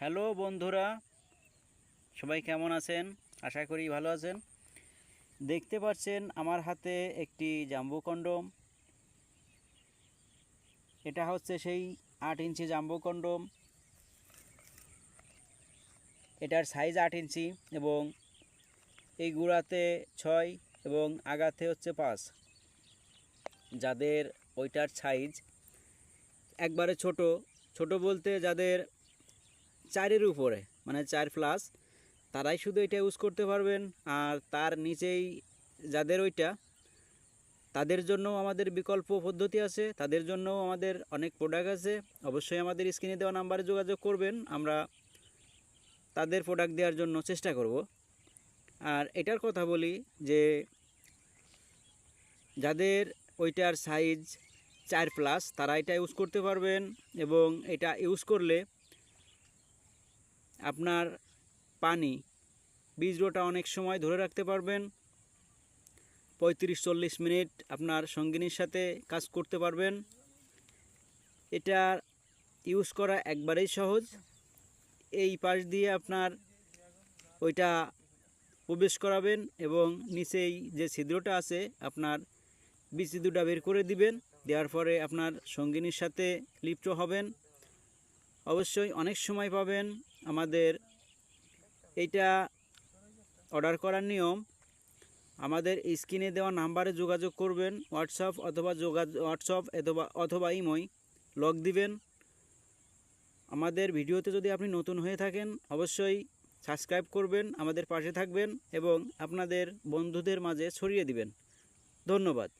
Hello বন্ধুরা, সবাই কেমন আছেন? আশা করি ভালো আছেন। দেখতে পাচ্ছেন আমার হাতে একটি জাম্বু কন্ডম। এটা হচ্ছে সেই আট ইঞ্চি জাম্বু কন্ডম। এটার সাইজ আট ইঞ্চি এবং এই গুড়াতে ছয় এবং আগাতে হচ্ছে পাঁচ। যাদের ওইটার সাইজ একবারে ছোট ছোট বলতে যাদের চারের উপরে মানে চার প্লাস তারাই শুধু এটা ইউজ করতে পারবেন। আর তার নিচেই যাদের ওইটা, তাদের জন্য আমাদের বিকল্প পদ্ধতি আছে, তাদের জন্য আমাদের অনেক প্রোডাক্ট আছে। অবশ্যই আমাদের স্ক্রিনে দেওয়া নাম্বারে যোগাযোগ করবেন, আমরা তাদের প্রোডাক্ট দেওয়ার জন্য চেষ্টা করব। আর এটার কথা বলি যে, যাদের ওইটার সাইজ চার প্লাস তারা এটা ইউজ করতে পারবেন এবং এটা ইউজ করলে আপনার পানি, বীজ রোটা অনেক সময় ধরে রাখতে পারবেন। পঁয়ত্রিশ চল্লিশ মিনিট আপনার সঙ্গিনীর সাথে কাজ করতে পারবেন। এটা ইউজ করা একবারেই সহজ। এই পাশ দিয়ে আপনার ওইটা প্রবেশ করাবেন এবং নিচেই যে ছিদ্রটা আছে, আপনার বিচি দুটা বের করে দিবেন। দেওয়ার পরে আপনার সঙ্গিনীর সাথে লিপ্ত হবেন। অবশ্যই অনেক সময় পাবেন আমাদের এইটা অর্ডার করার নিয়ম। আমাদের স্ক্রিনে দেওয়া নাম্বারে যোগাযোগ করবেন, হোয়াটসঅ্যাপ অথবা যোগাযোগ হোয়াটসঅ্যাপ অথবা অথবা ইমই লগ দিবেন। আমাদের ভিডিওতে যদি আপনি নতুন হয়ে থাকেন, অবশ্যই সাবস্ক্রাইব করবেন, আমাদের পাশে থাকবেন এবং আপনাদের বন্ধুদের মাঝে ছড়িয়ে দিবেন। ধন্যবাদ।